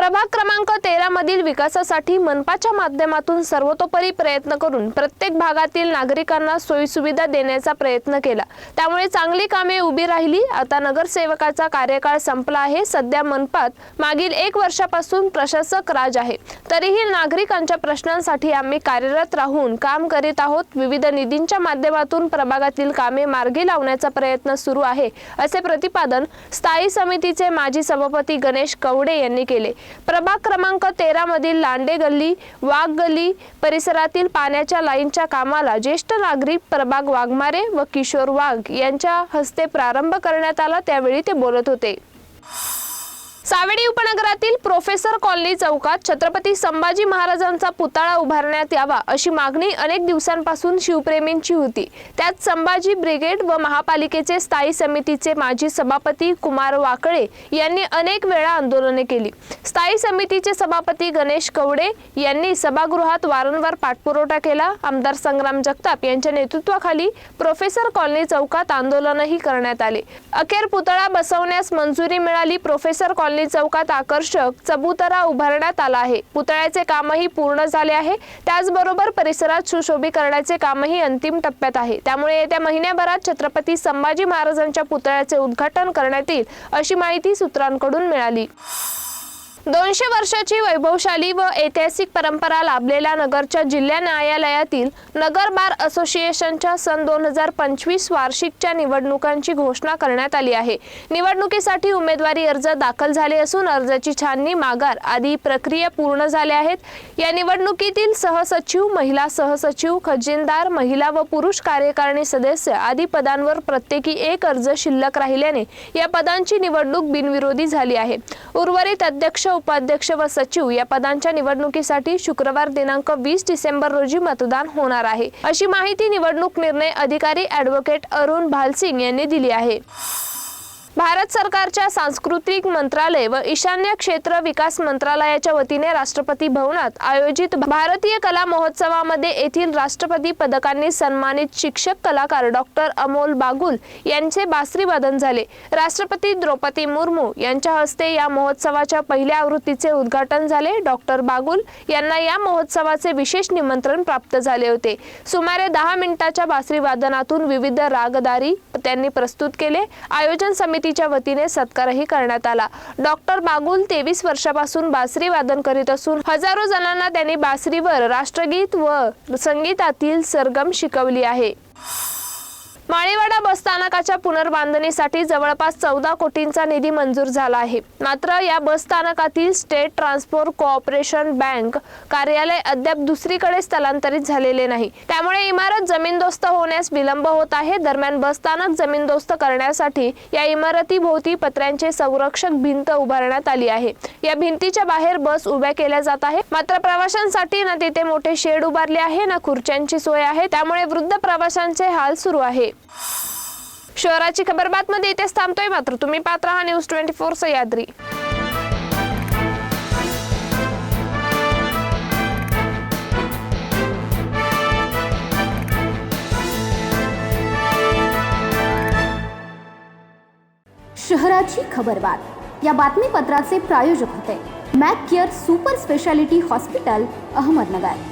प्रभाग क्रमांक तेरा मधील विकासासाठी मनपाच्या माध्यमातून सर्वतोपरी प्रयत्न करून प्रत्येक भागातील नागरिकांना सोयीसुविधा देण्याचा प्रयत्न केला. त्यामुळे चांगली कामे उभी राहिली. आता नगरसेवकाचा कार्यकाळ संपला आहे. सध्या मनपात मागील एक वर्षापासून प्रशासक राज आहे. तरीही नागरिकांच्या प्रश्नांसाठी आम्ही कार्यरत राहून काम करीत आहोत. विविध निधींच्या माध्यमातून प्रभागातील कामे मार्गी लावण्याचा प्रयत्न सुरू आहे असे प्रतिपादन स्थायी समितीचे माजी सभापती गणेश कवडे यांनी केले. प्रभाग क्रमांक तेरा मधील लांडे गल्ली वाघ गल्ली परिसरातील पाण्याच्या लाईनच्या कामाला ज्येष्ठ नागरिक प्रभाग वाघमारे व किशोर वाघ यांच्या हस्ते प्रारंभ करण्यात आला त्यावेळी ते बोलत होते. सावेडी उपनगरातील प्रोफेसर कॉलनी चौकात छत्रपती संभाजी महाराजांचा पुतळा उभारण्यात यावा अशी मागणी अनेक दिवसांपासून शिवप्रेमींची होती. त्यात संभाजी ब्रिगेड व महापालिकेचे स्थायी समितीचे माजी सभापती कुमार वाकळे यांनी अनेक वेळा आंदोलने केली. स्थायी समितीचे सभापती गणेश कवडे यांनी सभागृहात वारंवार पाठपुरवठा केला. आमदार संग्राम जगताप यांच्या नेतृत्वाखाली प्रोफेसर कॉलनी चौकात आंदोलनही करण्यात आले. अखेर पुतळा बसवण्यास मंजुरी मिळाली प्रोफेसर कॉलनी चौकात आकर्षक चबुतरा उभारण्यात आला आहे. पुतळ्याचे कामही पूर्ण झाले आहे. त्याचबरोबर परिसरात सुशोभीकरणाचे कामही अंतिम टप्प्यात आहे. त्यामुळे येत्या महिन्याभरात छत्रपती संभाजी महाराजांच्या पुतळ्याचे उद्घाटन करण्यात येईल अशी माहिती सूत्रांकडून मिळाली. दोनशे वर्षाची वैभवशाली व ऐतिहासिक परंपरा लाभलेल्या नगरच्या जिल्हा न्यायालयातील नगर बार असोसिएशनच्या सन दोन हजार पंचवीस वार्षिकच्या निवडणुकांची घोषणा करण्यात आली आहे. निवडणुकीसाठी उमेदवारी अर्ज दाखल झाले असून अर्जाची छाननी माघार आदी प्रक्रिया पूर्ण झाल्या आहेत. या निवडणुकीतील सहसचिव महिला सहसचिव खजिनदार महिला व पुरुष कार्यकारिणी सदस्य आदी पदांवर प्रत्येकी एक अर्ज शिल्लक राहिल्याने या पदांची निवडणूक बिनविरोधी झाली आहे. उर्वरित अध्यक्ष उपाध्यक्ष व सचिव या पदांच्या निवडणुकीसाठी शुक्रवार दिनांक वीस डिसेंबर रोजी मतदान होणार आहे. अशी माहिती निवडणूक निर्णय अधिकारी ॲडव्होकेट अरुण भालसिंग यांनी दिली आहे. भारत सरकारच्या सांस्कृतिक मंत्रालय व ईशान्य क्षेत्र विकास मंत्रालयाच्या वतीने राष्ट्रपती भवनात आयोजित भारतीय कला महोत्सवामध्ये येथील राष्ट्रपती पदकांनी सन्मानित शिक्षक कलाकार डॉक्टर अमोल बागुल यांचे बासरीवादन झाले. राष्ट्रपती द्रौपदी मुर्मू यांच्या हस्ते या महोत्सवाच्या पहिल्या आवृत्तीचे उद्घाटन झाले. डॉक्टर बागुल यांना या महोत्सवाचे विशेष निमंत्रण प्राप्त झाले होते. सुमारे दहा मिनिटाच्या बासरीवादनातून विविध रागदारी त्यांनी प्रस्तुत केले. आयोजन समिती समितीच्या वतीने सत्कारही करण्यात आला. डॉक्टर बागुल तेवीस वर्षापासून बासरी वादन करीत असून हजारो जणांना त्यांनी बासरीवर राष्ट्रगीत व संगीतातील सरगम शिकवली आहे. माळीवाडा बसस्थानकाच्या पुनर्बांधणीसाठी जवळपास चौदा कोटींचा निधी मंजूर झाला आहे. मात्र या बस स्थानकातील स्टेट ट्रान्सपोर्ट कोऑपरेशन बँक कार्यालय अद्याप दुसरीकडे स्थलांतरित झालेले नाही. त्यामुळे इमारत जमीनदोस्त होण्यास विलंब होत आहे. दरम्यान बसस्थानक जमीनदोस्त करण्यासाठी या इमारतीभोवती पत्र्यांचे संरक्षक भिंत उभारण्यात आली आहे. या भिंतीच्या बाहेर बस उभ्या केल्या जात आहे मात्र प्रवाशांसाठी ना तिथे मोठे शेड उभारले आहे ना खुर्च्यांची सोय आहे. त्यामुळे वृद्ध प्रवाशांचे हाल सुरू आहे. शहराची खबर बातमध्ये इथेच थांबतोय मात्र. तुम्ही पात्र हा न्यूज ट्वेंटी फोर सह्याद्री शहराची खबरबात या बातमीपत्राचे प्रायोजक होते. Mac care super speciality hospital Ahmednagar.